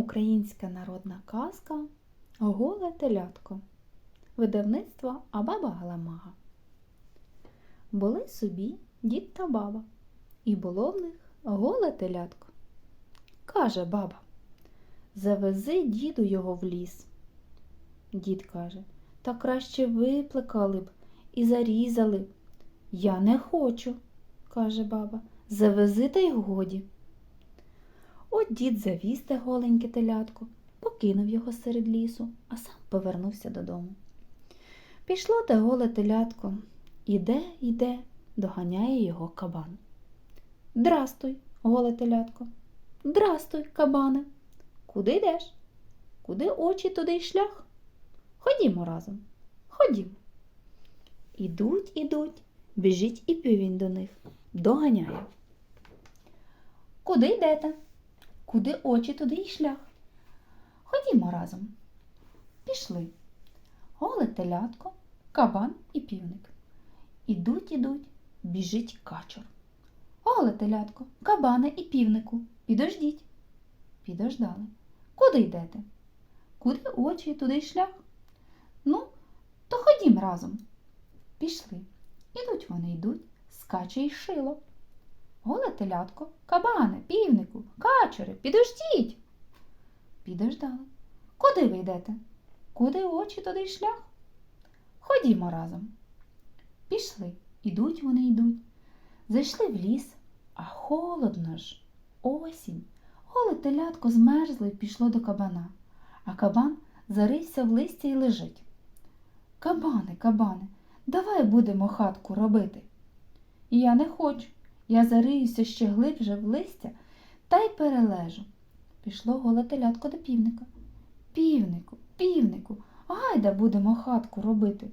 Українська народна казка Голе телятко. Видавництво Абаба Галамага. Були собі дід та баба, і було в них голе телятко. Каже баба, завези діду його в ліс. Дід каже, та краще виплекали б і зарізали. Я не хочу, каже баба, завези та й годі. Дід завіз голеньке телятко, покинув його серед лісу, а сам повернувся додому. Пішло те голе телятко, іде, іде, доганяє його кабан. Драстуй, голе телятко, драстуй, кабане. Куди йдеш? Куди очі, туди й шлях? Ходімо разом, ходімо. Ідуть, ідуть, біжить і півень до них, доганяє. Куди йдете? Куди очі, туди й шлях. Ходімо разом. Пішли. Голе телятко, кабан і півник. Ідуть, ідуть, біжить качур. Голе телятко, кабане і півнику, підождіть. Підождали. Куди йдете? Куди очі, туди й шлях? Ну, то ходім разом. Пішли. Ідуть вони йдуть, скаче й шило. Голе телятко, кабане, півнику, качури, підождіть. Підождали. Куди ви йдете? Куди очі, туди й шлях? Ходімо разом. Пішли. Ідуть вони йдуть. Зайшли в ліс, а холодно ж. Осінь. Голе телятко змерзло і пішло до кабана, а кабан зарився в листя і лежить. Кабане, кабане, давай будемо хатку робити. Я не хочу. Я зариюся ще глибше в листя та й перележу. Пішло голе телятко до півника. Півнику, півнику, гайда будемо хатку робити.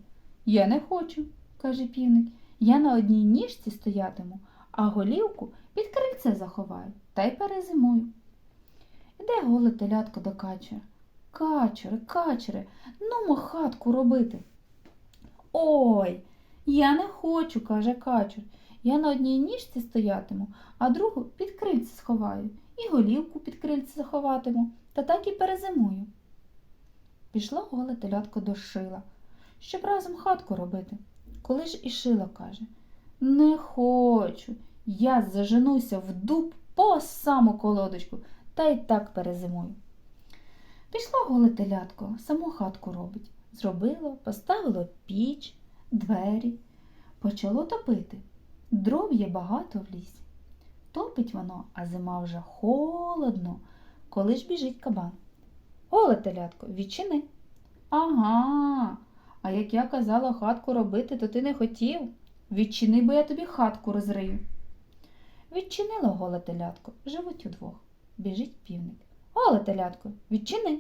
Я не хочу, каже півник. Я на одній ніжці стоятиму, а голівку під крильце заховаю та й перезимую. Іде голе телятко до качера. Качере, качере, нумо хатку робити. Ой, я не хочу, каже качур. Я на одній ніжці стоятиму, а другу під крильце сховаю, і голівку під крильце заховатиму, та так і перезимую. Пішло голе телятко до шила, щоб разом хатку робити. Коли ж і шило каже Не хочу, я заженуся в дуб по саму колодочку, та й так перезимую. Пішло голе телятко, саму хатку робить. Зробило, поставило піч, двері, почало топити. Дров є багато в лісі. Топить воно, а зима вже холодно, коли ж біжить кабан. Голе телятко, відчини. Ага. А як я казала хатку робити, то ти не хотів. Відчини, бо я тобі хатку розрию. Відчинило голе телятко, живуть удвох. Біжить півник. Голе телятко, відчини.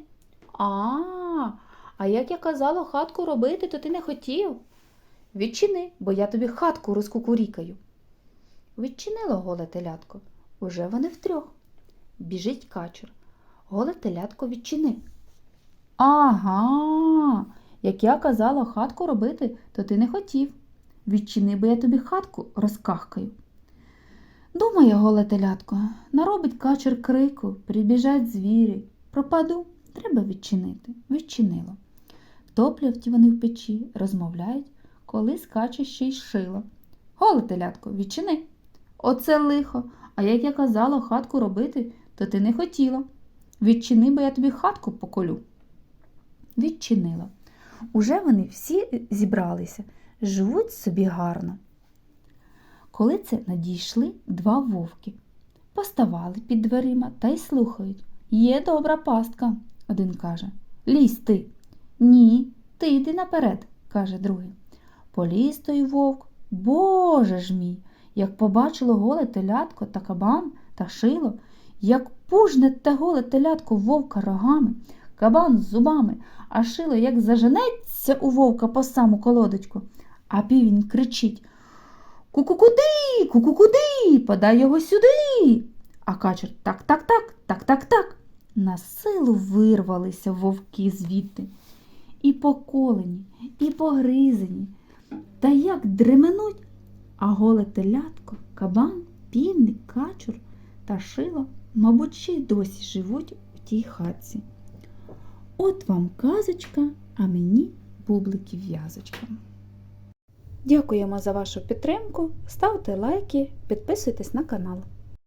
А, а як я казала хатку робити, то ти не хотів. Відчини, бо я тобі хатку розкукурікаю. Відчинило голе телятко. Уже вони втрьох. Біжить качур. Голе телятко відчини. Ага, як я казала хатку робити, то ти не хотів. Відчини, бо я тобі хатку розкахкаю. Думає голе телятко, наробить качур крику, прибіжать звірі. Пропаду, треба відчинити. Відчинило. Топлять вони в печі, розмовляють, коли скаче ще й шило. Голе телятко, відчини. Оце лихо. А як я казала хатку робити, то ти не хотіла. Відчини, бо я тобі хатку поколю. Відчинила. Уже вони всі зібралися, живуть собі гарно. Коли це надійшли два вовки, поставали під дверима та й слухають. Є добра пастка, один каже. Лізь ти. Ні, ти йди наперед, каже другий. Поліз той вовк. Боже ж мій, як побачило голе телятко та кабан та шило, як пужне те голе телятко вовка рогами, кабан з зубами, а шило як заженеться у вовка по саму колодочку, а півень кричить Ку-ку-куди, ку-ку-куди, подай його сюди. А качер так, так, так, так, так, так. На силу вирвалися вовки звідти. І поколені, і погризені. Та як дременуть, а голе телятко, кабан, півник, качур та шило, мабуть, ще й досі живуть у тій хатці. От вам казочка, а мені бублики в'язочка. Дякуємо за вашу підтримку. Ставте лайки, підписуйтесь на канал.